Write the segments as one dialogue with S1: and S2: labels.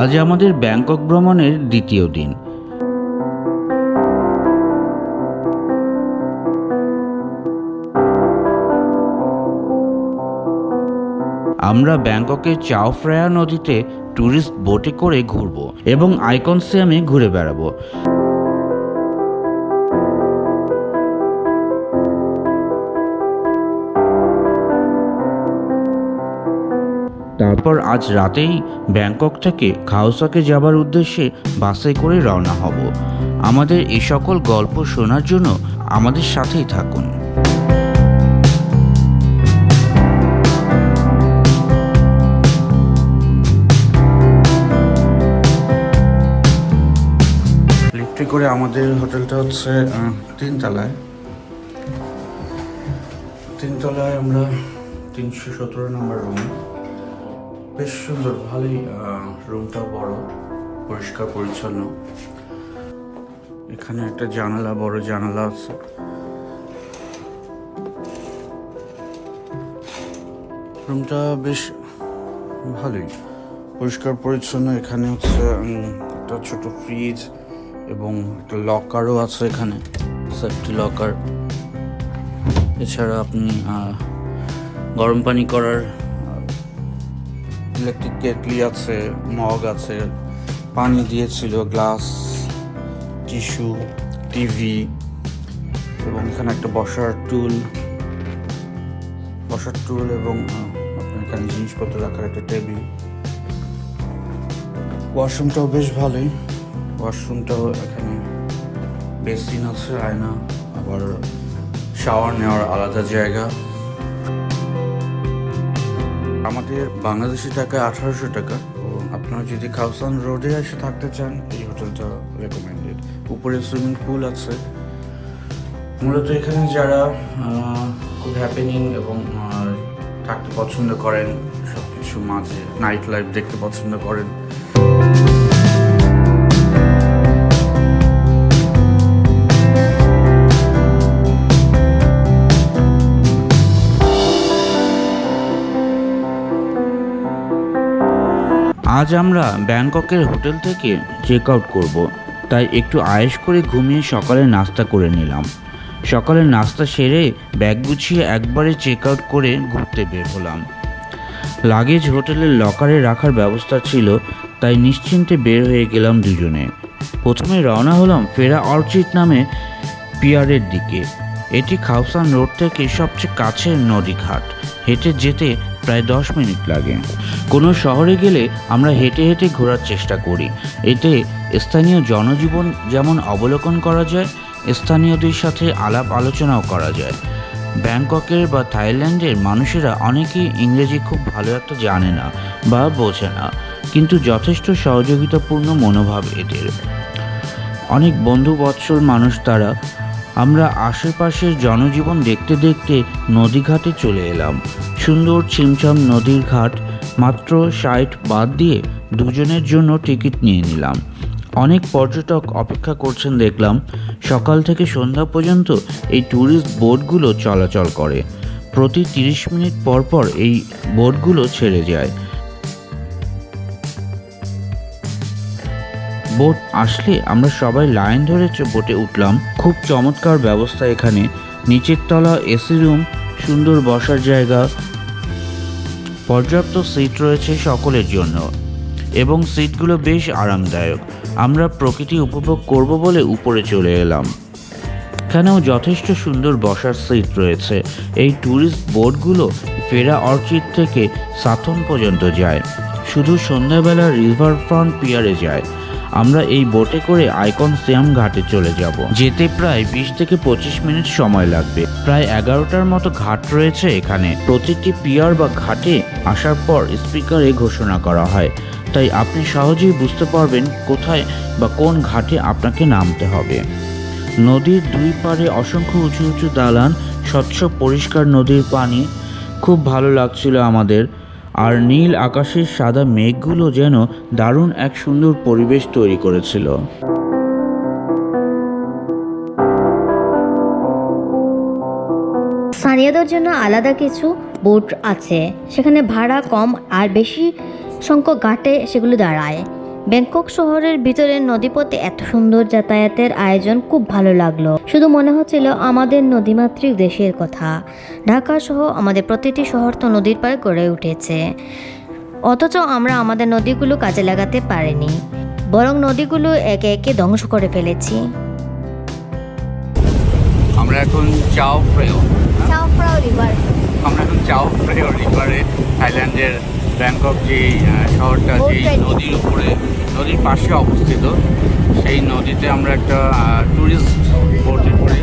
S1: আজ আমাদের ব্যাংকক ভ্রমণের দ্বিতীয় দিন। আমরা ব্যাংককের চাও ফ্রায়া নদীতে ট্যুরিস্ট বোটে করে ঘুরব এবং আইকন সিয়ামে ঘুরে বেড়াবো। তারপর আজ রাতেই ব্যাংকক থেকে খাওসাকে যাবার উদ্দেশ্যে বাসে করে রওনা হব। আমাদের এই সকল গল্প শোনার জন্য আমাদের সাথেই থাকুন। লিফটে করে আমাদের হোটেলটা হচ্ছে তিনতলায়। তিনতলায় আমরা তিনশো সতেরো নম্বর রুম। বেশ সুন্দর, ভালোই রুমটা বড়, পরিষ্কার, পরিচ্ছন্ন। এখানে একটা জানালা, বড় জানালা আছে। রুমটা বেশ ভালোই, পরিষ্কার, পরিচ্ছন্ন। এখানে হচ্ছে একটা ছোট ফ্রিজ এবং একটা লকারও আছে এখানে সেফটি লকার এছাড়া আপনি গরম পানি করার ইলেকট্রিক কেটলি আছে, মগ আছে, পানি দিয়েছিল গ্লাস টিস্যু টিভি এবং এখানে একটা বসার টুল বসার টুল এবং এখানে জিনিসপত্র রাখার একটা টেবিল ওয়াশরুমটাও বেশ ভালোই। ওয়াশরুমটাও এখানে বেসিন আছে, আয়না, আবার শাওয়ার নেওয়ার আলাদা জায়গা। আমাদের বাংলাদেশি টাকা আঠারোশো টাকা। আপনারা যদি খাউসান রোডে এসে থাকতে চান, এই হোটেলটা রেকমেন্ডেড উপরে সুইমিং পুল আছে। মূলত এখানে যারা খুব হ্যাপেনিং এবং থাকতে পছন্দ করেন সব কিছু মাঝে নাইট লাইফ দেখতে পছন্দ করেন আজ আমরা ব্যাংককের হোটেল থেকে চেক আউট করব। তাই একটু আয়েশ করে ঘুমিয়ে সকালে নাস্তা করে নিলাম। সকালের নাস্তা সেরে ব্যাগ গুছিয়ে একবারে চেক আউট করে ঘুরতে বের হলাম। লাগেজ হোটেলের লকারে রাখার ব্যবস্থা ছিল, তাই নিশ্চিন্তে বের হয়ে গেলাম দুজনে। প্রথমে রওনা হলাম ফেরা অর্চিড নামে পিয়ারের দিকে। এটি খাউসান রোড থেকে সবচেয়ে কাছের নদীঘাট। হেঁটে যেতে প্রায় দশ মিনিট লাগে। কোনো শহরে গেলে আমরা হেঁটে হেঁটে ঘোরার চেষ্টা করি। এতে স্থানীয় জনজীবন যেমন অবলোকন করা যায়, স্থানীয়দের সাথে আলাপ আলোচনাও করা যায়। ব্যাংককের বা থাইল্যান্ডের মানুষেরা অনেকেই ইংরেজি খুব ভালো একটা জানে না বা বোঝে না, কিন্তু যথেষ্ট সহযোগিতাপূর্ণ মনোভাব এদের। অনেক বন্ধু বৎসল মানুষ তারা আমরা আশেপাশের জনজীবন দেখতে দেখতে নদীঘাটে চলে এলাম। সুন্দর ছিমছাম নদীর ঘাট মাত্র ষাট বাদ দিয়ে দুজনের জন্য টিকিট নিয়ে নিলাম। অনেক পর্যটক অপেক্ষা করছেন দেখলাম, সকাল থেকে সন্ধ্যা পর্যন্ত এই ট্যুরিস্ট বোটগুলো চলাচল করে। প্রতি তিরিশ মিনিট পর পর এই বোটগুলো ছেড়ে যায়। বোট আসলে আমরা সবাই লাইন ধরে বোটে উঠলাম। খুব চমৎকার ব্যবস্থা এখানে। নিচের তলা এসি রুম, সুন্দর বসার জায়গা। পর্যাপ্ত সিট রয়েছে সকলের জন্য। এবং সিটগুলো বেশ আরামদায়ক। আমরা প্রকৃতি উপভোগ করব বলে উপরে চলে এলাম। এখানেও যথেষ্ট সুন্দর বসার সিট রয়েছে। এই ট্যুরিস্ট বোটগুলো ফেরা অর্চিড থেকে সাথন পর্যন্ত যায়। শুধু সন্ধ্যাবেলা রিভার ফ্রন্ট পিয়ারে যায়। আমরা এই বোটে করে আইকন সিয়াম ঘাটে চলে যাব। যেতে প্রায় বিশ থেকে পঁচিশ মিনিট সময় লাগবে। প্রায় এগারোটার মতো ঘাট রয়েছে এখানে। প্রতিটি পিয়ার বা ঘাটে আসার পর স্পিকারে ঘোষণা করা হয়। তাই আপনি সহজেই বুঝতে পারবেন কোথায় বা কোন ঘাটে আপনাকে নামতে হবে। নদীর দুই পারে অসংখ্য উঁচু উঁচু দালান, স্বচ্ছ পরিষ্কার নদীর পানি। খুব ভালো লাগছিল আমাদের। আর নীল আকাশের সাদা মেঘগুলো যেন দারুণ এক সুন্দর পরিবেশ তৈরি করেছিল।
S2: স্থানীয়দের জন্য আলাদা কিছু বোট আছে। সেখানে ভাড়া কম আর বেশি সংখ্যক ঘাটে সেগুলো দাঁড়ায়। ব্যাংকক শহরের ভিতরের নদীপথে এত সুন্দর যাতায়াতের আয়োজন খুব ভালো লাগল। শুধু মনে হচ্ছিল আমাদের নদীমাতৃক দেশের কথা। ঢাকা সহ আমাদের প্রতিটি শহর তো নদীর পাড়ে গড়ে উঠেছে। অথচ আমরা আমাদের নদীগুলো কাজে লাগাতে পারিনি। বরং নদীগুলো একে একে ধ্বংস করে ফেলেছি।
S1: আমরা এখন চাও ফ্রেও। চাও ফ্রেও রিভার। আমরা এখন চাও ফ্রেও রিভারে থাইল্যান্ডের ব্যাংকক যে শহরটা যেই নদীর উপরে নদীর পাশে অবস্থিত সেই নদীতে আমরা একটা ট্যুরিস্ট বোটে করে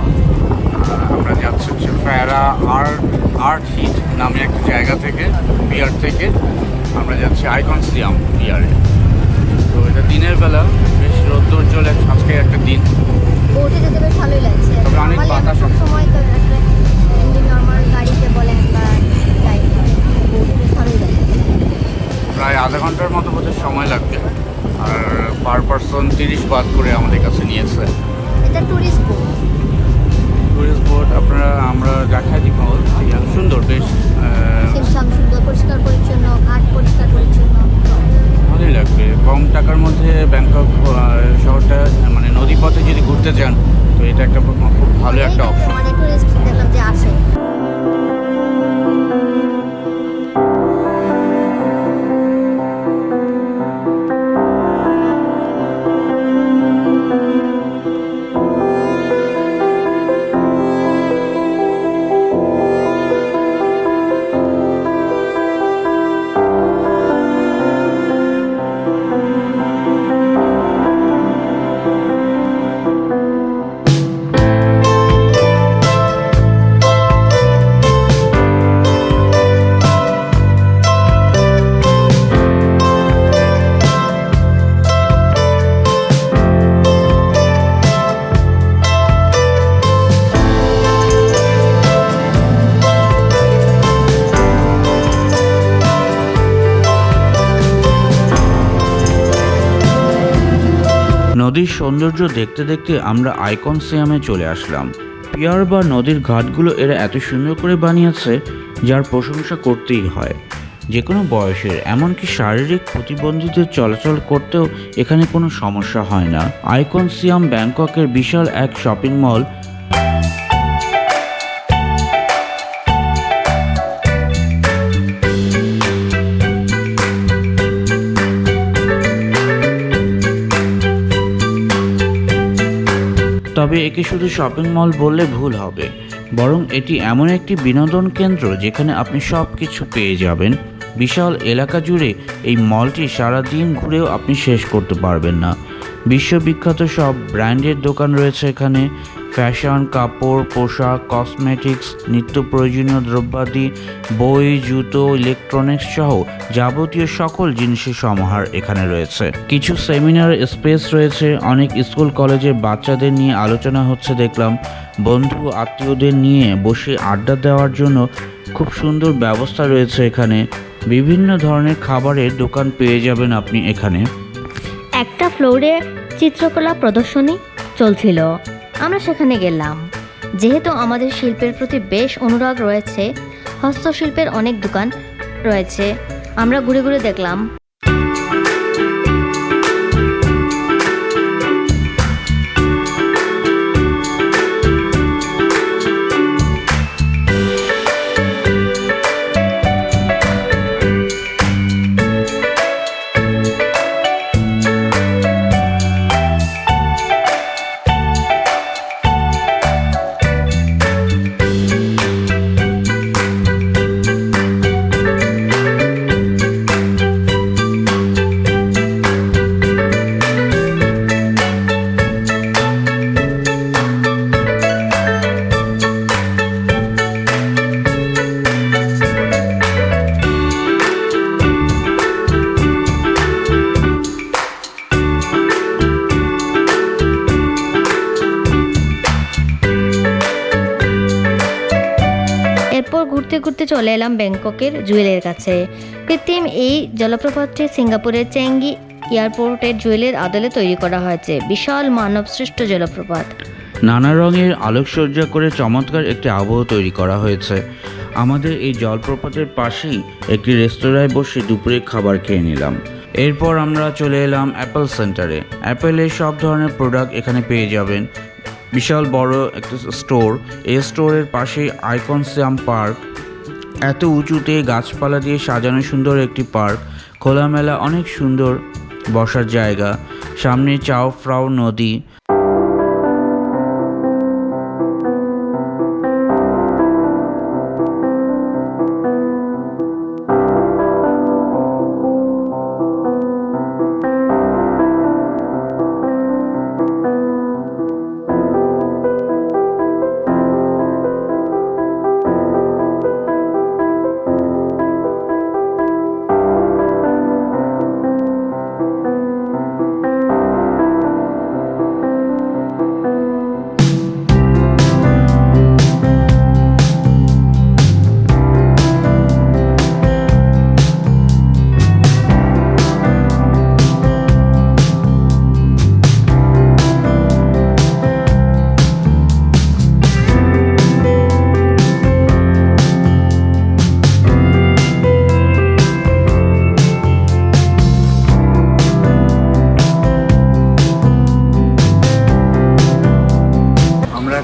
S1: আমরা যাচ্ছি হচ্ছে ফ্যারা আর্ট আর্ট হিট নামে একটা জায়গা থেকে বিয়ার থেকে আমরা যাচ্ছি আইকন সিয়াম বিয়ারে। তো এটা দিনের বেলা বেশ রোদ্দুর চলে আজকে একটা দিন। তবে অনেক বাতাস
S2: সময় তো একটা এমনি নর্মাল গাড়িতে বলে আমরা যাই বোটে বেশ ভালোই লাগছে
S1: প্রায় আধা ঘণ্টার মতো বোধহয় সময় লাগবে। আর পার পারসন তিরিশ বাদ করে আমাদের কাছে নিয়েছে।
S2: এটা টুরিস্ট বোট
S1: টুরিস্ট বোট আপনারা আমরা দেখাই দিব। সুন্দর বেশ
S2: সুন্দর পরিষ্কার পরিচ্ছন্ন ঘাট পরিষ্কার পরিচ্ছন্ন।
S1: ভালোই লাগবে। কম টাকার মধ্যে ব্যাংকক শহরটা মানে নদী পথে যদি ঘুরতে চান তো এটা একটা খুব ভালো একটা অপশন নদীর সৌন্দর্য দেখতে দেখতে আমরা আইকন সিয়ামে চলে আসলাম। পিয়ার বা নদীর ঘাটগুলো এরা এত সুন্দর করে বানিয়েছে, যার প্রশংসা করতেই হয়। যে কোনো বয়সের, এমনকি শারীরিক প্রতিবন্ধীদের চলাচল করতেও এখানে কোনো সমস্যা হয় না। আইকন সিয়াম ব্যাংককের বিশাল এক শপিং মল তবে একে শুধু শপিং মল বললে ভুল হবে। বরং এটি এমন একটি বিনোদন কেন্দ্র যেখানে আপনি সব কিছু পেয়ে যাবেন। বিশাল এলাকা জুড়ে এই মলটি সারা দিন ঘুরেও আপনি শেষ করতে পারবেন না। বিশ্ববিখ্যাত সব ব্র্যান্ডের দোকান রয়েছে এখানে। ফ্যাশন, কাপড়, পোশাক, কসমেটিক্স, নিত্য প্রয়োজনীয় দ্রব্যাদি, বই, জুতো, ইলেকট্রনিক্স সহ যাবতীয় সকল জিনিসের সমাহার এখানে রয়েছে। কিছু সেমিনার স্পেস রয়েছে, অনেক স্কুল কলেজের বাচ্চাদের নিয়ে আলোচনা হচ্ছে দেখলাম। বন্ধু, আত্মীয়দের নিয়ে বসে আড্ডা দেওয়ার জন্য খুব সুন্দর ব্যবস্থা রয়েছে এখানে। বিভিন্ন ধরনের খাবারের দোকান পেয়ে যাবেন আপনি এখানে।
S2: একটা ফ্লোরে চিত্রকলা প্রদর্শনী চলছিল। আমরা সেখানে গেলাম। যেহেতু আমাদের শিল্পের প্রতি বেশ অনুরাগ রয়েছে, হস্তশিল্পের অনেক দোকান রয়েছে। আমরা ঘুরে ঘুরে দেখলাম ঘুরতে ঘুরতে চলে এলাম ব্যাংককের জুয়েলের কাছে। কৃত্রিম এই জলপ্রপাতটি সিঙ্গাপুরের চেঙ্গি এয়ারপোর্টের জুয়েলের আদলে তৈরি করা হয়েছে। বিশাল মানবসৃষ্ট জলপ্রপাত।
S1: নানা রঙের আলোকসজ্জা করে চমৎকার একটি আবহ তৈরি করা হয়েছে। আমাদের এই জলপ্রপাতের পাশেই একটি রেস্তোরাঁয় বসে দুপুরে খাবার খেয়ে নিলাম। এরপর আমরা চলে এলাম অ্যাপেল সেন্টারে। অ্যাপেলের সব ধরনের প্রোডাক্ট এখানে পেয়ে যাবেন। বিশাল বড় একটা স্টোর। এই স্টোরের পাশে আইকন শ্যাম পার্ক। এত উঁচুতে গাছপালা দিয়ে সাজানো সুন্দর একটি পার্ক। খোলামেলা, অনেক সুন্দর বসার জায়গা। সামনে চাও ফ্রাও নদী।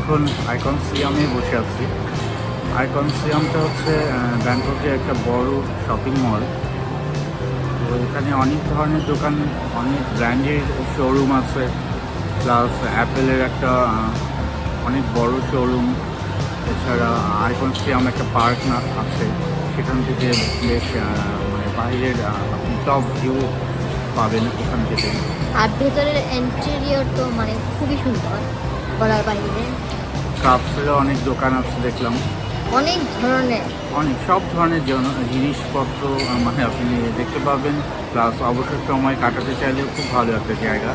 S3: এখন আইকন সিয়ামে বসে আছি। আইকন সিয়ামটা হচ্ছে ব্যাংককের একটা বড় শপিং মল তো এখানে অনেক ধরনের দোকান, অনেক ব্র্যান্ডের শোরুম আছে। প্লাস অ্যাপেলের একটা অনেক বড় শোরুম এছাড়া আইকন সিয়াম একটা পার্ক না, আছে। সেখান থেকে বেশ মানে বাইরের টপ ভিউ পাবেন ওখান থেকে।
S2: আর ভেতরের ইন্টেরিয়র তো মানে খুবই সুন্দর। বলার বাইরে
S3: কাপসেরও অনেক দোকান আছে দেখলাম।
S2: অনেক ধরনের।
S3: অনেক সব ধরনের জিনিসপত্র মানে আপনি দেখতে পাবেন। প্লাস অবসর সময় কাটাতে চাইলেও খুব ভালো একটা জায়গা।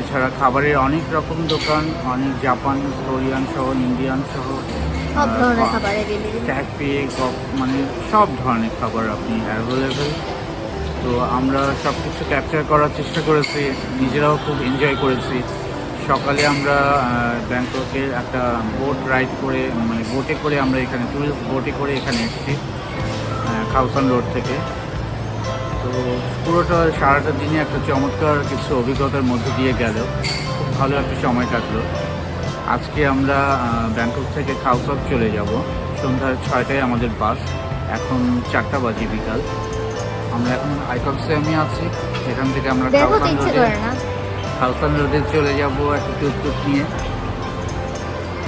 S3: এছাড়া খাবারের অনেক রকম দোকান অনেক জাপানিজ কোরিয়ান সহ ইন্ডিয়ান সহ ক্যাফে মানে সব ধরনের খাবার আপনি অ্যাভেলেবেল তো আমরা সব কিছু ক্যাপচার করার চেষ্টা করেছি নিজেরাও খুব এনজয় করেছি। সকালে আমরা আহ, ব্যাংককের একটা বোট রাইড করে মানে বোটে করে আমরা এখানে টুরিস্ট বোটে করে এখানে এসেছি খাউসান রোড থেকে। তো পুরোটা সারাটা দিনে একটা চমৎকার কিছু অভিজ্ঞতার মধ্যে দিয়ে গেল। খুব ভালো একটা সময় কাটলো। আজকে আমরা ব্যাংকক থেকে খাউসক চলে যাব। সন্ধ্যা ছয়টায় আমাদের বাস। এখন চারটা বাজে বিকাল। আমরা এখন আইকক্সে আমি আছি। এখান থেকে আমরা খাউসান রোডে
S2: না
S3: রোডে চলে যাব একটা টুকটুক নিয়ে।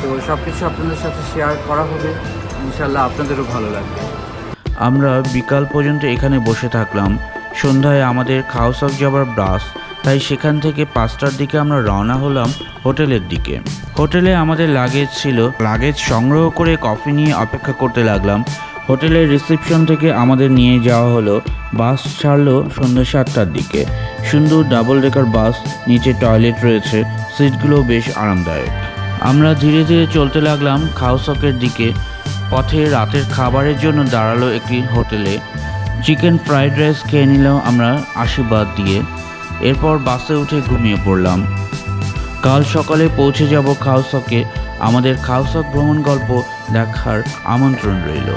S3: তো সব কিছু আপনাদের সাথে শেয়ার করা হবে। ইনশাল্লাহ আপনাদেরও ভালো লাগবে।
S1: আমরা বিকাল পর্যন্ত এখানে বসে থাকলাম। সন্ধ্যায় আমাদের খাওসক যাবার বাস তাই সেখান থেকে পাঁচটার দিকে আমরা রওনা হলাম হোটেলের দিকে। হোটেলে আমাদের লাগেজ ছিল। লাগেজ সংগ্রহ করে কফি নিয়ে অপেক্ষা করতে লাগলাম। হোটেলের রিসেপশন থেকে আমাদের নিয়ে যাওয়া হলো বাস ছাড়লো সন্ধ্যা সাতটার দিকে। সুন্দর ডাবল ডেকার বাস, নিচে টয়লেট রয়েছে, সিটগুলো বেশ আরামদায়ক। আমরা ধীরে ধীরে চলতে লাগলাম খাওসকের দিকে। পথে রাতের খাবারের জন্য দাঁড়াল একটি হোটেলে। চিকেন ফ্রাইড রাইস খেয়ে নিলাম আমরা আশীর্বাদ দিয়ে। এরপর বাসে উঠে ঘুমিয়ে পড়লাম। কাল সকালে পৌঁছে যাব খাওসকে। আমাদের খাওসক ভ্রমণ গল্প দেখার আমন্ত্রণ রইল।